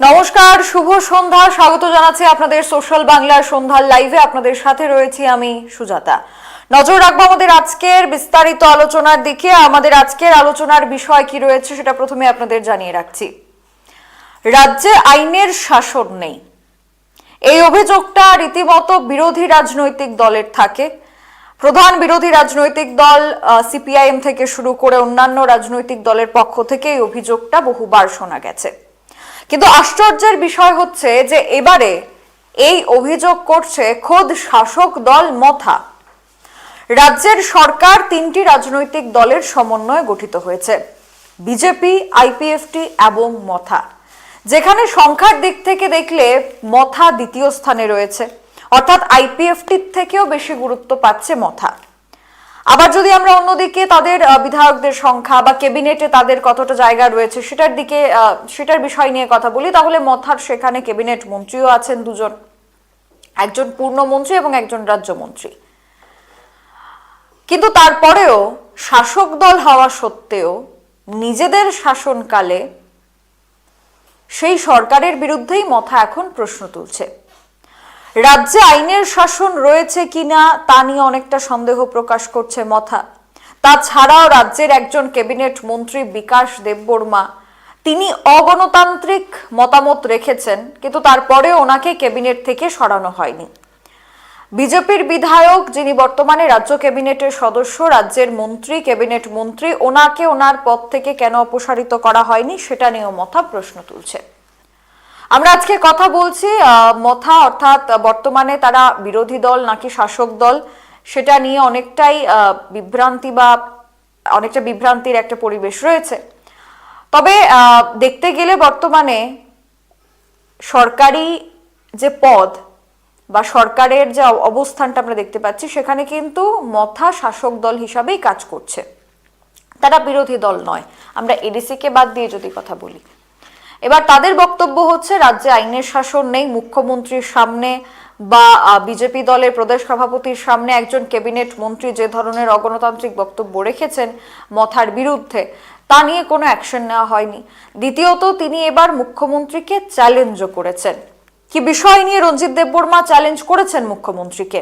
নমস্কার, শুভ সন্ধ্যা। স্বাগত জানাচ্ছি আপনাদের সোশ্যাল বাংলার সন্ধ্যার লাইভে। আপনাদের সাথে রয়েছি আমি সুজাতা। নজর রাখব আমাদের আজকের বিস্তারিত আলোচনার দিকে। আমাদের আজকের আলোচনার বিষয় কি রয়েছে সেটা প্রথমে আপনাদের জানিয়ে রাখছি। রাজ্যে আইনের শাসন নেই। এই অভিযোগটা রীতিমতো বিরোধী রাজনৈতিক দলের থাকে। প্রধান বিরোধী রাজনৈতিক দল সিপিআইএম থেকে শুরু করে অন্যান্য রাজনৈতিক দলের পক্ষ থেকে এই অভিযোগটা বহুবার শোনা গেছে। কিন্তু আশ্চর্যের বিষয় হচ্ছে যে এবারে এই অভিযোগ করছে খোদ শাসক দল মথা। রাজ্যের সরকার তিনটি রাজনৈতিক দলের সমন্বয়ে গঠিত হয়েছে, বিজেপি, আইপিএফটি এবং মথা। যেখানে সংখ্যার দিক থেকে দেখলে মথা দ্বিতীয় স্থানে রয়েছে, অর্থাৎ আইপিএফটির থেকেও বেশি গুরুত্ব পাচ্ছে মথা। আবার যদি আমরা অন্যদিকে তাদের বিধায়কদের সংখ্যা বা ক্যাবিনেটে তাদের কতটা জায়গা রয়েছে সেটার দিকে সেটার বিষয় নিয়ে কথা বলি, তাহলে মথার সেখানে ক্যাবিনেট মন্ত্রীও আছেন দুজন। একজন পূর্ণমন্ত্রী এবং একজন রাজ্যমন্ত্রী। কিন্তু তারপরেও শাসক দল হওয়া সত্ত্বেও নিজেদের শাসনকালে সেই সরকারের বিরুদ্ধেই মথা এখন প্রশ্ন তুলছে। রাজ্যে আইনের শাসন রয়েছে কিনা তা নিয়ে অনেকটা সন্দেহ প্রকাশ করছে মথা। তাছাড়াও রাজ্যের একজন ক্যাবিনেট মন্ত্রী বিকাশ দেববর্মা, তিনি অগণতান্ত্রিক মতামত রেখেছেন, কিন্তু তারপরে ওনাকে ক্যাবিনেট থেকে সরানো হয়নি। বিজেপির বিধায়ক, যিনি বর্তমানে রাজ্য ক্যাবিনেটের সদস্য, রাজ্যের মন্ত্রী, ক্যাবিনেট মন্ত্রী, ওনাকে ওনার পদ থেকে কেন অপসারিত করা হয়নি, সেটা নিয়েও মথা প্রশ্ন তুলছে। আমরা আজকে কথা বলছি মথা অর্থাৎ বর্তমানে তারা বিরোধী দল নাকি শাসক দল, সেটা নিয়ে অনেকটাই বিভ্রান্তি বা অনেকটা বিভ্রান্তির একটা পরিবেশ রয়েছে। তবে দেখতে গেলে বর্তমানে সরকারি যে পদ বা সরকারের যে অবস্থানটা আমরা দেখতে পাচ্ছি, সেখানে কিন্তু মথা শাসক দল হিসাবেই কাজ করছে। তারা বিরোধী দল নয়। আমরা এডিসিকে বাদ দিয়ে যদি কথা বলি এবার তাদের বক্তব্য হচ্ছে, রাজ্যে আইনের শাসন নেই, মুখ্যমন্ত্রীর সামনে বা বিজেপি দলের প্রদেশ সভাপতির সামনে একজন ক্যাবিনেট মন্ত্রী যে ধরনের অগণতান্ত্রিক বক্তব্য রেখেছেন মথার বিরুদ্ধে, তা নিয়ে কোনো অ্যাকশন নেওয়া হয়নি। দ্বিতীয়ত, তিনি এবার মুখ্যমন্ত্রীকে চ্যালেঞ্জও করেছেন। কি বিষয় নিয়ে রঞ্জিত দেববর্মা চ্যালেঞ্জ করেছেন মুখ্যমন্ত্রীকে?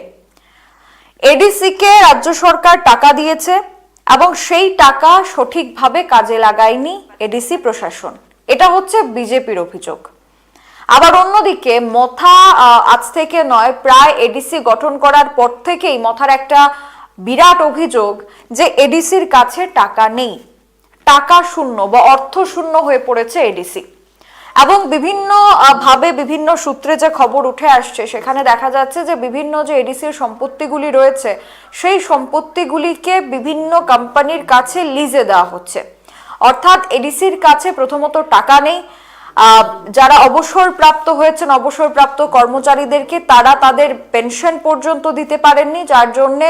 এডিসিকে রাজ্য সরকার টাকা দিয়েছে এবং সেই টাকা সঠিকভাবে কাজে লাগায়নি এডিসি প্রশাসন। এটা হচ্ছে বিজেপির অভিযোগ। আবার অন্যদিকে মথা আজ থেকে নয়, প্রায় এডিসি গঠন করার পর থেকেই মথার একটা বিরাট অভিযোগ যে এডিসির কাছে টাকা নেই। টাকা শূন্য বা অর্থ শূন্য হয়ে পড়েছে এডিসি। এবং বিভিন্ন ভাবে বিভিন্ন সূত্রে যে খবর উঠে আসছে, সেখানে দেখা যাচ্ছে যে বিভিন্ন যে এডিসির সম্পত্তিগুলি রয়েছে, সেই সম্পত্তিগুলিকে বিভিন্ন কোম্পানির কাছে লিজে দেওয়া হচ্ছে। অর্থাৎ এডিসির কাছে প্রথমত টাকা নেই। যারা অবসর প্রাপ্ত হয়েছেন, অবসরপ্রাপ্ত কর্মচারীদেরকে তারা তাদের পেনশন পর্যন্ত দিতে পারেননি, যার জন্যে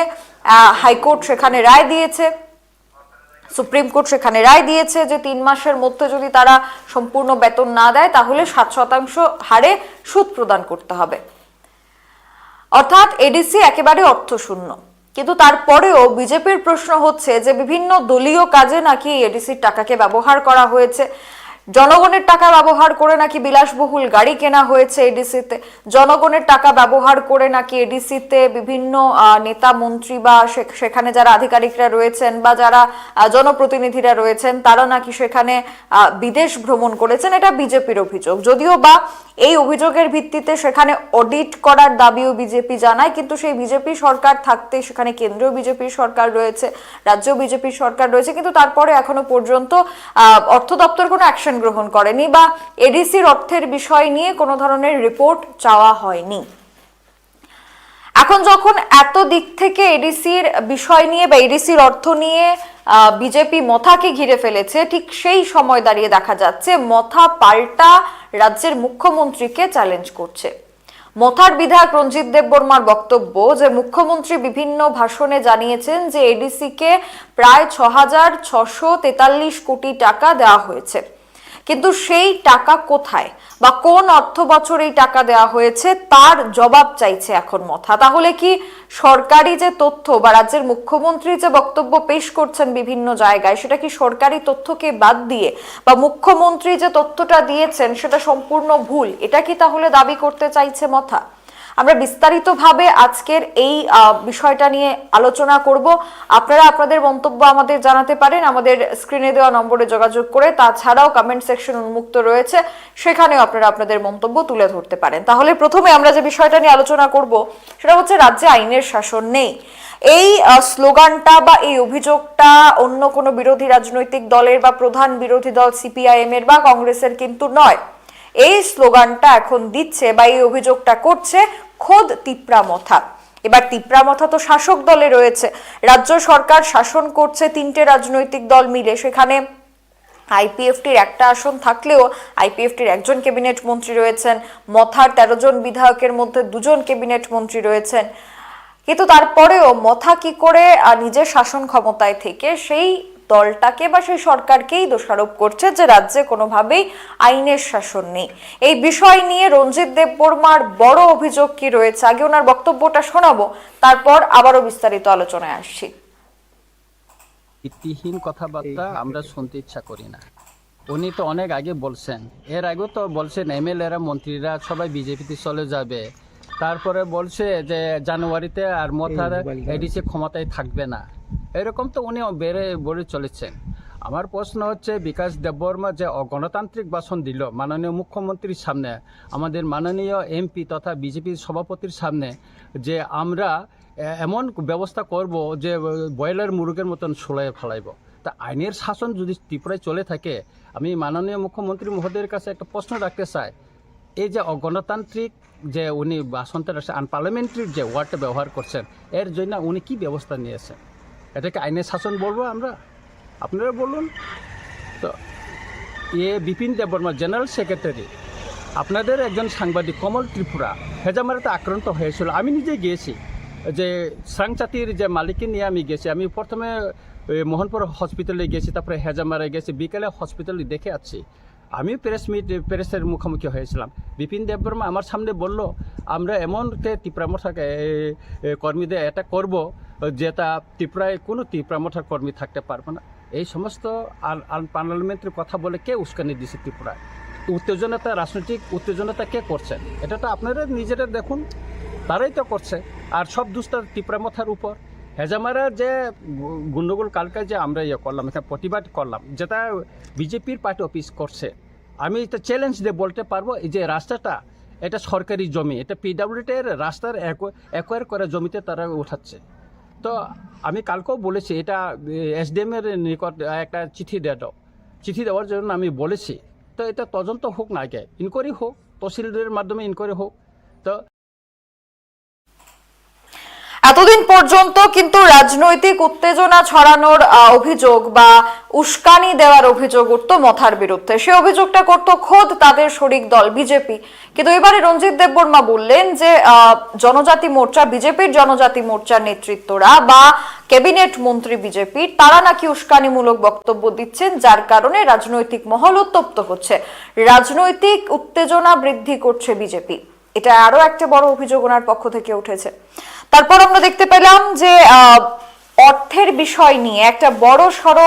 হাইকোর্ট সেখানে রায় দিয়েছে। সুপ্রিম কোর্ট সেখানে রায় দিয়েছে যে তিন মাসের মধ্যে যদি তারা সম্পূর্ণ বেতন না দেয়, তাহলে সাত শতাংশ হারে সুদ প্রদান করতে হবে। অর্থাৎ এডিসি একেবারে অর্থশূন্য। কিন্তু তারপরেও বিজেপির প্রশ্ন হচ্ছে যে বিভিন্ন দলীয় কাজে নাকি এডিসির টাকাকে ব্যবহার করা হয়েছে। জনগণের টাকা ব্যবহার করে নাকি বিলাসবহুল গাড়ি কেনা হয়েছে এডিসিতে জনগণের টাকা ব্যবহার করে নাকি এডিসিতে বিভিন্ন নেতা, মন্ত্রী বা সেখানে যারা আধিকারিকরা রয়েছেন বা যারা জনপ্রতিনিধিরা রয়েছেন, তারা নাকি সেখানে বিদেশ ভ্রমণ করেছেন? এটা বিজেপির অভিযোগ। যদিও বা এই অভিযোগের ভিত্তিতে সেখানে অডিট করার দাবিও বিজেপি জানায়, কিন্তু সেই বিজেপি সরকার থাকতে সেখানে কেন্দ্রীয় বিজেপি সরকার রয়েছে, রাজ্য বিজেপি সরকার রয়েছে, কিন্তু তারপরে এখনও পর্যন্ত অর্থ দপ্তর কোনো অ্যাকশন গ্রহণ করেনি বা এডিসির অর্থের বিষয় নিয়ে কোনো ধরনের রিপোর্ট চাওয়া হয়নি। এখন যখন এত দিক থেকে এডিসির বিষয় নিয়ে বা এডিসির অর্থ নিয়ে বিজেপি মথাকে ঘিরে ফেলেছে, ঠিক সেই সময় দাঁড়িয়ে দেখা যাচ্ছে মথা পাল্টা রাজ্যের মুখ্যমন্ত্রীকে চ্যালেঞ্জ করছে। মথার বিধায়ক রঞ্জিত দেববর্মার বক্তব্য যে মুখ্যমন্ত্রী বিভিন্ন ভাষণে জানিয়েছেন যে এডিসিকে প্রায় ছ হাজার ছশো তেতাল্লিশ কোটি টাকা দেওয়া হয়েছে। কিন্তু সেই টাকা কোথায় বা কোন অর্থ বছর এই টাকা দেওয়া হয়েছে তার জবাব চাইছে এখন মথা। তাহলে কি সরকারি যে তথ্য বা রাজ্যের মুখ্যমন্ত্রী যে বক্তব্য পেশ করছেন বিভিন্ন জায়গায়, সেটা কি সরকারি তথ্যকে বাদ দিয়ে বা মুখ্যমন্ত্রী যে তথ্যটা দিয়েছেন সেটা সম্পূর্ণ ভুল? এটা কি তাহলে দাবি করতে চাইছে মথা? আমরা বিস্তারিতভাবে আজকের এই বিষয়টা নিয়ে আলোচনা করব। আপনারা আপনাদের মন্তব্য আমাদের জানাতে পারেন। আমাদের স্ক্রিনে দেওয়া নম্বরে যোগাযোগ করে তাছাড়াও কমেন্ট সেকশন উন্মুক্ত রয়েছে। সেখানেও আপনারা আপনাদের মন্তব্য তুলে ধরতে পারেন। তাহলে প্রথমে আমরা যে বিষয়টা নিয়ে আলোচনা করব, সেটা হচ্ছে রাজ্যে আইনের শাসন নেই। এই স্লোগানটা বা এই অভিযোগটা অন্য কোনো বিরোধী রাজনৈতিক দলের বা প্রধান বিরোধী দল সিপিআইএম এর বা কংগ্রেসের কিন্তু নয়। এই স্লোগানটা এখন দিচ্ছে বা এই অভিযোগটা করছে খোদ তিপ্রা মথা এবার তিপ্রা মথা তো শাসক দলে রয়েছে। রাজ্য সরকার শাসন করছে তিনটে রাজনৈতিক দল মিলে। সেখানে আইপিএফটির একটা আসন থাকলেও আইপিএফটির একজন ক্যাবিনেট মন্ত্রী রয়েছেন, মথার তেরো জন বিধায়কের মধ্যে দুজন ক্যাবিনেট মন্ত্রী রয়েছেন। কিন্তু তারপরেও মথা কি করে নিজের শাসন ক্ষমতায় থেকে সেই দলটাকে বা সেই সরকারকেই দোষারোপ করছে যে রাজ্যে কোনোভাবেই আইনের শাসন নেই। এই বিষয় নিয়ে রঞ্জিত দেববর্মার বড় অভিযোগ কি রয়েছে? আগে ওনার বক্তব্যটা শোনাবো, তারপর আবারও বিস্তারিত আলোচনায় আসছি। ভিত্তিহীন কথাবার্তা আমরা শুনতে ইচ্ছা করি না। উনি তো অনেক আগে বলছেন। এর আগেও তো বলছেন এমএলএরা মন্ত্রীরা সবাই বিজেপিতে চলে যাবে। তারপরে বলছে যে জানুয়ারিতে আর মথার এডিসি ক্ষমতায় থাকবে না। এরকম তো উনি বেড়ে বলে চলেছেন। আমার প্রশ্ন হচ্ছে বিকাশ দেববর্মা যে গণতান্ত্রিক ভাষণ দিল মাননীয় মুখ্যমন্ত্রীর সামনে আমাদের মাননীয় এমপি তথা বিজেপির সভাপতির সামনে যে আমরা এমন ব্যবস্থা করব যে বয়লার মুরগের মতন সোলাই ফেলাইব। তা আইনের শাসন যদি ত্রিপুরায় চলে থাকে আমি মাননীয় মুখ্যমন্ত্রী মহোদয়ের কাছে একটা প্রশ্ন রাখতে চাই। এই যে অগণতান্ত্রিক যে উনি ভাষণটা আনপার্লামেন্টারি যে ওয়ার্ডটা ব্যবহার করছেন, এর জন্য উনি কি ব্যবস্থা নিয়েছেন? এটাকে আইনের শাসন বলব আমরা? আপনারা বলুন। তো, এ বিপিন দেববর্মা জেনারেল সেক্রেটারি আপনাদের একজন সাংবাদিক কমল ত্রিপুরা, হেজামারাতে আক্রান্ত হয়েছিল। আমি নিজে গিয়েছি। যে সাংচাতির যে মালিককে নিয়ে আমি গেছি আমি প্রথমে মোহনপুর হসপিটালে গেছি তারপরে হেজামারায় গেছি বিকেলে হসপিটালে দেখে আছি আমি প্রেস মিট, প্রেসের মুখোমুখি হয়েছিলাম। বিপিন দেববর্মা আমার সামনে বলল, আমরা এমনকে ত্রিপুরামঠাকে কর্মীদের এটা করব যেটা ত্রিপুরায় কোনো ত্রিপুরামঠার কর্মী থাকতে পারবে না। এই সমস্ত পার্লামেন্টের কথা বলে কে উস্কানি দিছে ত্রিপুরায়? উত্তেজনতা, রাজনৈতিক উত্তেজনতা কে করছেন এটা তো আপনারা নিজেরা দেখুন, তারাই তো করছে। আর সব দুষ্টার ত্রিপুরামথার উপর। হেজামারার যে গু- গন্ডগোল কালকে যে আমরা ইয়ে করলাম এখানে প্রতিবাদ করলাম, যেটা বিজেপির পার্টি অফিস করছে, আমি এটা চ্যালেঞ্জ দিয়ে বলতে পারব, এই যে রাস্তাটা, এটা সরকারি জমি, এটা পিডাব্লিউডি এর রাস্তার একোয়ার করা জমিতে তারা উঠাচ্ছে। তো আমি কালকেও বলেছি, এটা এসডিএম এর নিকট একটা চিঠি দিয়ে দাও। চিঠি দেওয়ার জন্য আমি বলেছি, তো এটা তদন্ত হোক না আগে ইনকোয়ারি হোক, তহসিলদারের মাধ্যমে ইনকোয়ারি হোক, তো এতদিন পর্যন্ত কিন্তু রাজনৈতিক উত্তেজনা ছড়ানোর অভিযোগ বা উস্কানি দেওয়ার অভিযোগ উঠতো মথার বিরুদ্ধে। সে অভিযোগটা করতো খোদ তাদের শরিক দল, বিজেপি। কিন্তু এবারে রঞ্জিত দেববর্মা বললেন যে জনজাতি মোর্চা, বিজেপির জনজাতি মোর্চার নেতৃত্বরা বা ক্যাবিনেট মন্ত্রী বিজেপির তারা নাকি উস্কানিমূলক বক্তব্য দিচ্ছেন, যার কারণে রাজনৈতিক মহল উত্তপ্ত হচ্ছে রাজনৈতিক উত্তেজনা বৃদ্ধি করছে বিজেপি। এটা আরও একটা বড় অভিযোগ ওনার পক্ষ থেকে উঠেছে। তারপর আমরা দেখতে পেলাম যে অর্থের বিষয় নিয়ে একটা বড় সড়ো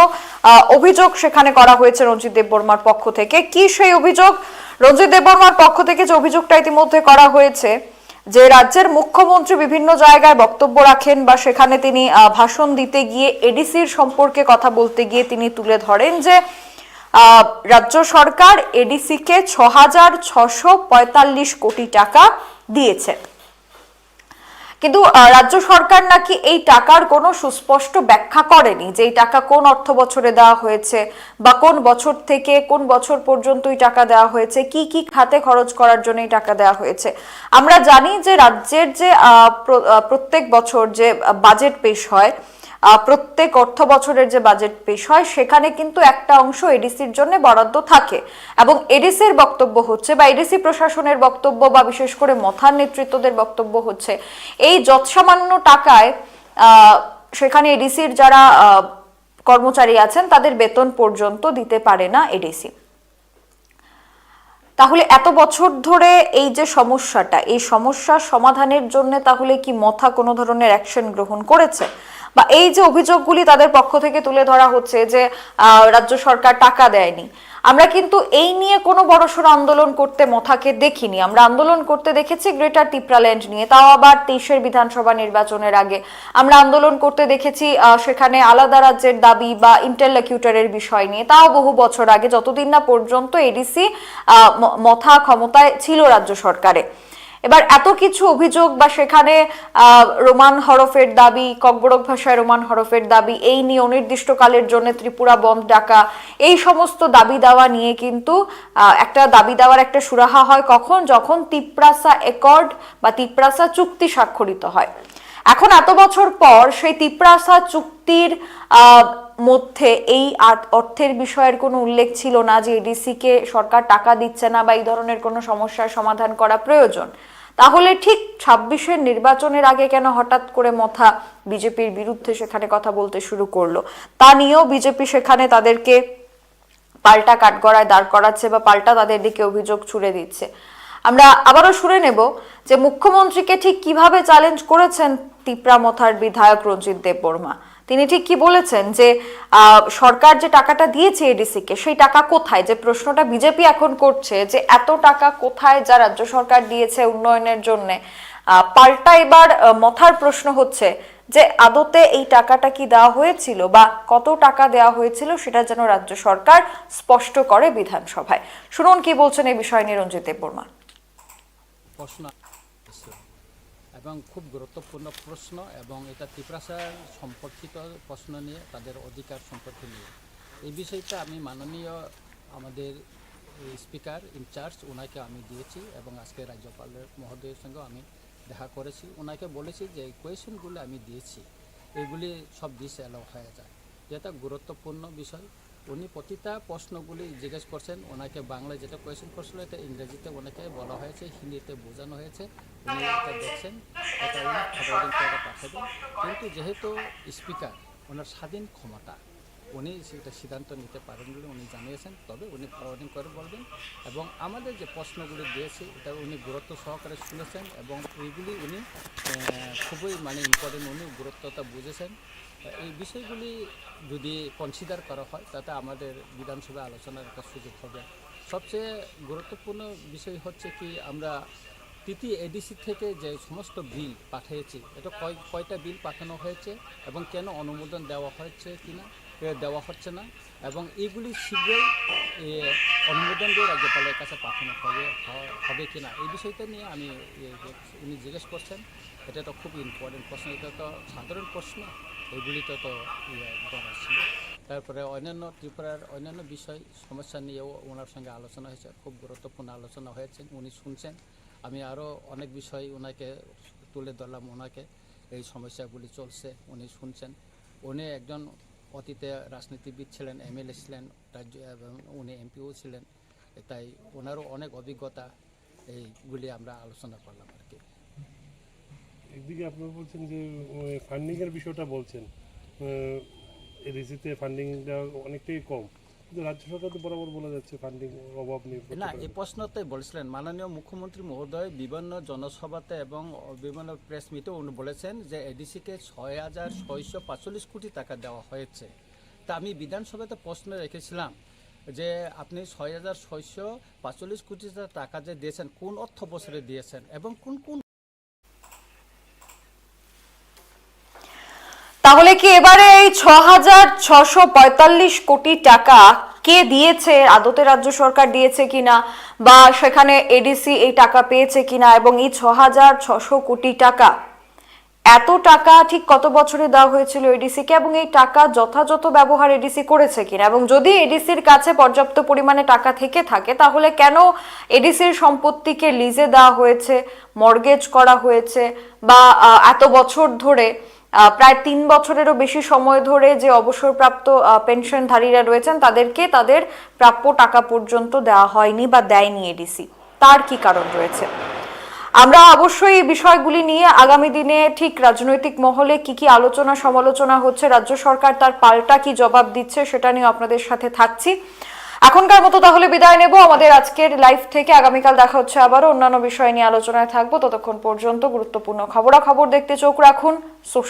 অভিযোগ সেখানে করা হয়েছে রঞ্জিত দেববর্মার পক্ষ থেকে। কি সেই অভিযোগ? রঞ্জিত দেববর্মার পক্ষ থেকে যে অভিযোগটা ইতিমধ্যে করা হয়েছে, যে রাজ্যের মুখ্যমন্ত্রী বিভিন্ন জায়গায় বক্তব্য রাখেন বা সেখানে তিনি ভাষণ দিতে গিয়ে এডিসির সম্পর্কে কথা বলতে গিয়ে তিনি তুলে ধরেন যে রাজ্য সরকার এডিসি কে ছ হাজার ছশো পঁয়তাল্লিশ কোটি টাকা দিয়েছে। কিন্তু রাজ্য সরকার নাকি এই টাকার কোনো সুস্পষ্ট ব্যাখ্যা করেনি যে এই টাকা কোন অর্থ বছরে দেওয়া হয়েছে বা কোন বছর থেকে কোন বছর পর্যন্ত এই টাকা দেওয়া হয়েছে, কি কি খাতে খরচ করার জন্য এই টাকা দেওয়া হয়েছে। আমরা জানি যে রাজ্যের যে প্রত্যেক বছর যে বাজেট পেশ হয় প্রত্যেক অর্থ বছরের যে বাজেট পেশ হয়, সেখানে কিন্তু একটা অংশ এডিসির জন্য বরাদ্দ থাকে। এবং এডিসির বক্তব্য হচ্ছে বা এডিসি প্রশাসনের বক্তব্য বা বিশেষ করে মথার নেতৃত্বদের বক্তব্য হচ্ছে, এই যৎসামান্য টাকায় সেখানে এডিসির যারা কর্মচারী আছেন, তাদের বেতন পর্যন্ত দিতে পারে না এডিসি তাহলে এত বছর ধরে এই যে সমস্যাটা, এই সমস্যার সমাধানের জন্য তাহলে কি মথা কোনো ধরনের অ্যাকশন গ্রহণ করেছে? বা এই যে অভিযোগগুলি তাদের পক্ষ থেকে তুলে ধরা হচ্ছে যে রাজ্য সরকার টাকা দেয়নি, আমরা কিন্তু এই নিয়ে কোনো বড়সড় আন্দোলন করতে মথাকে দেখিনি। আমরা আন্দোলন করতে দেখেছি গ্রেটার টিপ্রাল্যান্ড নিয়ে, তাও আবার তেইশের বিধানসভা নির্বাচনের আগে। আমরা আন্দোলন করতে দেখেছি সেখানে আলাদা রাজ্যের দাবি বা ইন্টারলেকিউটারের বিষয় নিয়ে, তাও বহু বছর আগে, যতদিন না পর্যন্ত এডিসি মথা ক্ষমতায় ছিল রাজ্য সরকারে। এবার এত কিছু অভিযোগ বা সেখানে রোমান হরফের দাবি, ককবরক ভাষায় রোমান হরফের দাবি, এই নিয়ে অনির্দিষ্টকালের জন্য ত্রিপুরা বন্ধ ডাকা, এই সমস্ত দাবি দাওয়া নিয়ে কিন্তু একটা দাবি দেওয়ার একটা সুরাহা হয় কখন? যখন তিপ্রাসা একর্ড বা তিপ্রাসা চুক্তি স্বাক্ষরিত হয়। এখন এত বছর পর সেই তিপ্রাসা চুক্তির মধ্যে এই অর্থের বিষয়ের কোনো উল্লেখ ছিল না যে এডিসি কে সরকার টাকা দিচ্ছে না বা এই ধরনের কোনো সমস্যার সমাধান করা প্রয়োজন। তাহলে ঠিক ছাব্বিশের নির্বাচনের আগে কেন হঠাৎ করে মথা বিজেপির বিরুদ্ধে সেখানে কথা বলতে শুরু করল? তা নিয়েও বিজেপি সেখানে তাদেরকে পাল্টা কাঠগড়ায় দাঁড় করাচ্ছে বা পাল্টা তাদের দিকে অভিযোগ ছুড়ে দিচ্ছে। আমরা আবারও শুনে নেব যে মুখ্যমন্ত্রীকে ঠিক কীভাবে চ্যালেঞ্জ করেছেন তিপ্রামথার বিধায়ক রঞ্জিত দেববর্মা। তিনি ঠিক কি বলেছেন যে সরকার যে টাকাটা দিয়েছে এডিসিকে, সেই টাকা কোথায়? যে প্রশ্নটা বিজেপি এখন করছে যে, এত টাকা কোথায় যা রাজ্য সরকার দিয়েছে উন্নয়নের জন্য? পাল্টা এবার মথার প্রশ্ন হচ্ছে যে, আদতে এই টাকাটা কি দেওয়া হয়েছিল বা কত টাকা দেওয়া হয়েছিল সেটা যেন রাজ্য সরকার স্পষ্ট করে বিধানসভায়। শুনুন কি বলছেন এই বিষয় নিয়ে রঞ্জিত দেববর্মা। এবং খুব গুরুত্বপূর্ণ প্রশ্ন এবং এটা ত্রিপ্রাসার সম্পর্কিত প্রশ্ন নিয়ে, তাদের অধিকার সম্পর্কে নিয়ে। এই বিষয়টা আমি মাননীয় আমাদের স্পিকার ইনচার্জ ওনাকে আমি দিয়েছি এবং আজকে রাজ্যপালের মহোদয়ের সঙ্গেও আমি দেখা করেছি। ওনাকে বলেছি যে এই কোয়েশনগুলো আমি দিয়েছি, এগুলি সব দিস অ্যালাউ হয়ে যায়। যেটা গুরুত্বপূর্ণ বিষয়। উনি প্রতিটা প্রশ্নগুলি জিজ্ঞেস করছেন, ওনাকে বাংলায় যেটা কোয়েশন করছিল এটা ইংরেজিতে ওনাকে বলা হয়েছে, হিন্দিতে বোঝানো হয়েছে, উনি এটা দেখছেন, এটা উনি ফরওয়ার্ডিং করে কিন্তু যেহেতু স্পিকার ওনার স্বাধীন ক্ষমতা, উনি সেটা সিদ্ধান্ত নিতে পারেন বলে উনি জানিয়েছেন, তবে উনি ফরওয়ার্ডিং করে বলবেন। এবং আমাদের যে প্রশ্নগুলি দিয়েছে, এটা উনি গুরুত্ব সহকারে শুনেছেন এবং এইগুলি উনি খুবই মানে ইম্পর্টেন্ট উনি গুরুত্বতা বুঝেছেন। এই বিষয়গুলি যদি কনসিডার করা হয়, তাতে আমাদের বিধানসভায় আলোচনার একটা সুযোগ হবে। সবচেয়ে গুরুত্বপূর্ণ বিষয় হচ্ছে কি, আমরা তৃতীয় এডিসি থেকে যে সমস্ত বিল পাঠিয়েছি, এটা কয়, কয়টা বিল পাঠানো হয়েছে এবং কেন অনুমোদন দেওয়া হয়েছে কিনা দেওয়া হচ্ছে না এবং এগুলি শীঘ্রই অনুমোদন দিয়ে রাজ্যপালের কাছে পাঠানো হবে হবে কিনা, এই বিষয়টা নিয়ে আমি উনি জিজ্ঞেস করছেন। এটা তো খুব ইম্পর্টেন্ট প্রশ্ন, এটা তো সাধারণ প্রশ্ন। এগুলি তো ইয়ে তারপরে অন্যান্য ত্রিপুরার অন্যান্য বিষয়, সমস্যা নিয়েও ওনার সঙ্গে আলোচনা হয়েছে, খুব গুরুত্বপূর্ণ আলোচনা হয়েছে, উনি শুনছেন। আমি আরও অনেক বিষয় ওনাকে তুলে ধরলাম ওনাকে এই সমস্যাগুলি চলছে, উনি শুনছেন। উনি একজন অতীতে রাজনীতিবিদ ছিলেন, এমএলএ ছিলেন, রাজ্য এবং উনি এমপিও ছিলেন, তাই ওনারও অনেক অভিজ্ঞতা, এইগুলি আমরা আলোচনা করলাম একদিকে আপনারা বলছেন যে ফান্ডিং এর বিষয়টা বলছেন এডিসিতে ফান্ডিংটা অনেকটাই কম। কিন্তু রাজ্য সরকার তো বরাবর বলে যাচ্ছে ফান্ডিং অভাব নেই না এই প্রশ্নতে বলেছিলেন মাননীয় মুখ্যমন্ত্রী মহোদয় বিভিন্ন জনসভাতে এবং বিভিন্ন প্রেস মিটে উনি বলেছেন যে এডিসিকে ছয় হাজার ছয়শো পাঁচচল্লিশ কোটি টাকা দেওয়া হয়েছে। তা আমি বিধানসভাতে প্রশ্ন রেখেছিলাম যে আপনি ছয় হাজার ছয়শো পাঁচচল্লিশ কোটি টাকা যে দিয়েছেন কোন অর্থ বছরে দিয়েছেন এবং কোন কোন তাহলে কি এবারে এই ছ হাজার ছশো পঁয়তাল্লিশ কোটি টাকা কে দিয়েছে? আদতে রাজ্য সরকার দিয়েছে কিনা? বা সেখানে এডিসি এই টাকা পেয়েছে কিনা? এবং এই ছ হাজার ছশো কোটি টাকা, এত টাকা ঠিক কত বছরে দেওয়া হয়েছিল এডিসি কে? এবং এই টাকা যথাযথ ব্যবহার এডিসি করেছে কিনা? এবং যদি এডিসির কাছে পর্যাপ্ত পরিমাণে টাকা থেকে থাকে, তাহলে কেন এডিসির সম্পত্তিকে লিজে দেওয়া হয়েছে মর্গেজ করা হয়েছে? বা এত বছর ধরে প্রায় তিন বছরেরও বেশি সময় ধরে যে অবসরপ্রাপ্ত পেনশনধারীরা রয়েছেন, তাদেরকে তাদের প্রাপ্য টাকা পর্যন্ত দেওয়া হয়নি বা দেয়নি এডিসি তার কি কারণ রয়েছে? আমরা অবশ্যই এই বিষয়গুলি নিয়ে আগামী দিনে ঠিক রাজনৈতিক মহলে কি কি আলোচনা, সমালোচনা হচ্ছে, রাজ্য সরকার তার পাল্টা কি জবাব দিচ্ছে সেটা নিয়ে আপনাদের সাথে থাকছি। এখনকার মতো তাহলে বিদায় নেব। আমাদের আজকের লাইভ থেকে আগামীকাল দেখা হচ্ছে আবারও। অন্যান্য বিষয় নিয়ে আলোচনায় থাকব। ততক্ষণ পর্যন্ত গুরুত্বপূর্ণ খবরাখবর দেখতে চোখ রাখুন।